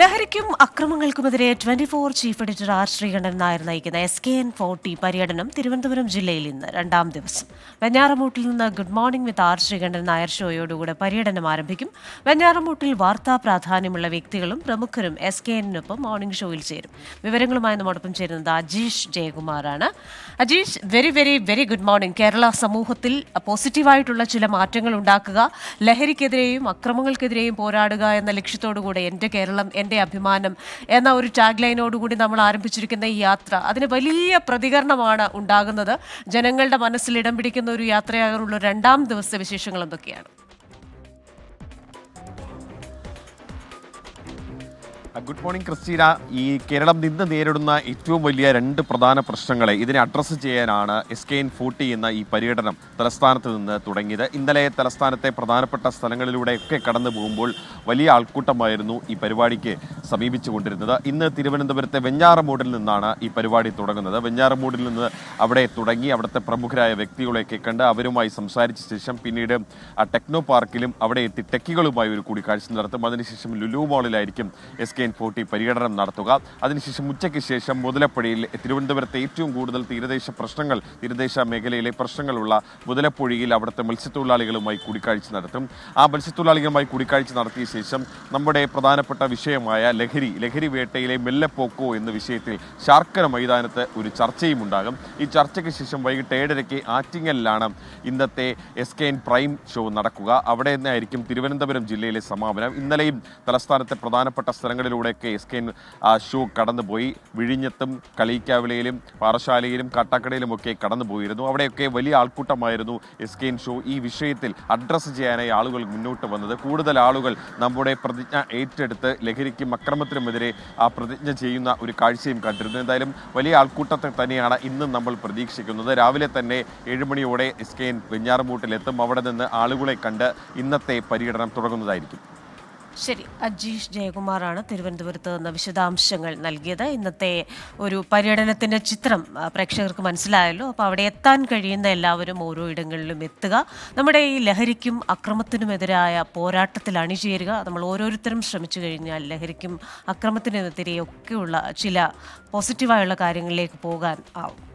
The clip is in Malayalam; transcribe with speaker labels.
Speaker 1: ലഹരിക്കും അക്രമങ്ങൾക്കുമെതിരെ twenty four chief editor R Sreekandan Nair നയിക്കുന്ന എസ് കെ എൻ ഫോർട്ടി പര്യടനം തിരുവനന്തപുരം ജില്ലയിൽ ഇന്ന് രണ്ടാം ദിവസം. വെഞ്ഞാറമൂട്ടിൽ നിന്ന് good morning with R Sreekandan Nair ഷോയോടുകൂടെ പര്യടനം ആരംഭിക്കും. വെഞ്ഞാറമൂട്ടിൽ വാർത്താ പ്രാധാന്യമുള്ള വ്യക്തികളും പ്രമുഖരും എസ് കെ എന്നിനൊപ്പം മോർണിംഗ് ഷോയിൽ ചേരും. വിവരങ്ങളുമായി നമ്മോടൊപ്പം ചേരുന്നത് Ajeesh ജയകുമാറാണ്. Ajeesh very very very good morning Kerala സമൂഹത്തിൽ പോസിറ്റീവായിട്ടുള്ള ചില മാറ്റങ്ങൾ ഉണ്ടാക്കുക ലഹരിക്കെതിരെയും അക്രമങ്ങൾക്കെതിരെയും പോരാടുക എന്ന ലക്ഷ്യത്തോടുകൂടെ എന്റെ കേരളം എന്റെ അഭിമാനം എന്ന ഒരു ടാഗ് ലൈനോടുകൂടി നമ്മൾ ആരംഭിച്ചിരിക്കുന്ന ഈ യാത്ര. അതിന് വലിയ പ്രതികരണമാണ് ഉണ്ടാകുന്നത്. ജനങ്ങളുടെ മനസ്സിൽ ഇടം പിടിക്കുന്ന ഒരു യാത്രയാകാനുള്ള രണ്ടാം ദിവസത്തെ വിശേഷങ്ങൾ എന്തൊക്കെയാണ്?
Speaker 2: Good morning Christina. ഈ കേരളം നിന്ന് നേരിടുന്ന ഏറ്റവും വലിയ രണ്ട് പ്രധാന പ്രശ്നങ്ങളെ ഇതിനെ അഡ്രസ്സ് ചെയ്യാനാണ് എസ് കെ എൻ ഫോർട്ടി എന്ന ഈ പര്യടനം തലസ്ഥാനത്ത് നിന്ന് തുടങ്ങിയത്. ഇന്നലെ തലസ്ഥാനത്തെ പ്രധാനപ്പെട്ട സ്ഥലങ്ങളിലൂടെയൊക്കെ കടന്നു പോകുമ്പോൾ വലിയ ആൾക്കൂട്ടമായിരുന്നു ഈ പരിപാടിക്ക് സമീപിച്ചുകൊണ്ടിരുന്നത് ഇന്ന് തിരുവനന്തപുരത്തെ വെഞ്ഞാറമൂടിൽ നിന്നാണ് ഈ പരിപാടി തുടങ്ങുന്നത്. വെഞ്ഞാറമൂടിൽ നിന്ന് അവിടെ തുടങ്ങി അവിടുത്തെ പ്രമുഖരായ വ്യക്തികളെയൊക്കെ കണ്ട് അവരുമായി സംസാരിച്ച ശേഷം പിന്നീട് ആ ടെക്നോ പാർക്കിലും അവിടെ എത്തി ടെക്കികളുമായി ഒരു കൂടിക്കാഴ്ച നടത്തും. അതിനുശേഷം ലുലു മോളിലായിരിക്കും എസ് കെ എൻ ഫോർട്ടി പര്യടനം നടത്തുക. അതിനുശേഷം ഉച്ചയ്ക്ക് ശേഷം മുതലപ്പുഴയിൽ തിരുവനന്തപുരത്തെ ഏറ്റവും കൂടുതൽ തീരദേശ പ്രശ്നങ്ങൾ തീരദേശ മേഖലയിലെ പ്രശ്നങ്ങളുള്ള മുതലപ്പുഴയിൽ അവിടുത്തെ മത്സ്യത്തൊഴിലാളികളുമായി കൂടിക്കാഴ്ച നടത്തും. ആ മത്സ്യത്തൊഴിലാളികളുമായി കൂടിക്കാഴ്ച നടത്തിയ ശേഷം നമ്മുടെ പ്രധാനപ്പെട്ട വിഷയമായ ലഹരി ലഹരി വേട്ടയിലെ മെല്ലപ്പോക്കോ എന്ന വിഷയത്തിൽ ശാർക്കര മൈതാനത്ത് ഒരു ചർച്ചയും ഉണ്ടാകും. ഈ ചർച്ചയ്ക്ക് ശേഷം വൈകിട്ട് ഏഴരയ്ക്ക് ആറ്റിങ്ങലിലാണ് ഇന്നത്തെ S K N prime show നടക്കുക. അവിടെ നിന്നായിരിക്കും തിരുവനന്തപുരം ജില്ലയിലെ സമാപനം. ഇന്നലെയും തലസ്ഥാനത്തെ പ്രധാനപ്പെട്ട സ്ഥലങ്ങളിലൂടെയൊക്കെ എസ് കെ ഷൂ കടന്നുപോയി. വിഴിഞ്ഞത്തും കളിക്കാവിലയിലും പാറശാലയിലും കാട്ടാക്കടയിലും ഒക്കെ കടന്നുപോയിരുന്നു. അവിടെയൊക്കെ വലിയ ആൾക്കൂട്ടമായിരുന്നു എസ് കെ ഷോ. ഈ വിഷയത്തിൽ അഡ്രസ്സ് ചെയ്യാനായി ആളുകൾ മുന്നോട്ട് വന്നത്. കൂടുതൽ ആളുകൾ നമ്മുടെ പ്രതിജ്ഞ ഏറ്റെടുത്ത് ലഹരിക്കും അക്രമത്തിനുമെതിരെ ആ പ്രതിജ്ഞ ചെയ്യുന്ന ഒരു കാഴ്ചയും കണ്ടിരുന്നു. എന്തായാലും വലിയ ആൾക്കൂട്ടത്തെ തന്നെയാണ് ഇന്നും നമ്മൾ പ്രതീക്ഷിക്കുന്നത്. രാവിലെ തന്നെ ഏഴുമണിയോടെ എസ് കെ എൻ വെഞ്ഞാറമൂട്ടിലെത്തും. അവിടെ നിന്ന് ആളുകളെ കണ്ട് ഇന്നത്തെ പര്യടനം തുടങ്ങുന്നതായിരിക്കും.
Speaker 1: ശരി അജീഷ് ജയകുമാറാണ് തിരുവനന്തപുരത്ത് നിന്ന് വിശദാംശങ്ങൾ നൽകിയത്. ഇന്നത്തെ ഒരു പര്യടനത്തിന്റെ ചിത്രം പ്രേക്ഷകർക്ക് മനസ്സിലായല്ലോ. അപ്പോൾ അവിടെ എത്താൻ കഴിയുന്ന എല്ലാവരും ഓരോ ഇടങ്ങളിലും എത്തുക. നമ്മുടെ ഈ ലഹരിക്കും അക്രമത്തിനുമെതിരായ പോരാട്ടത്തിൽ അണിചേരുക. നമ്മൾ ഓരോരുത്തരും ശ്രമിച്ചു കഴിഞ്ഞാൽ ലഹരിക്കും അക്രമത്തിനുമെതിരെയൊക്കെയുള്ള ചില പോസിറ്റീവായുള്ള കാര്യങ്ങളിലേക്ക് പോകാൻ ആവും.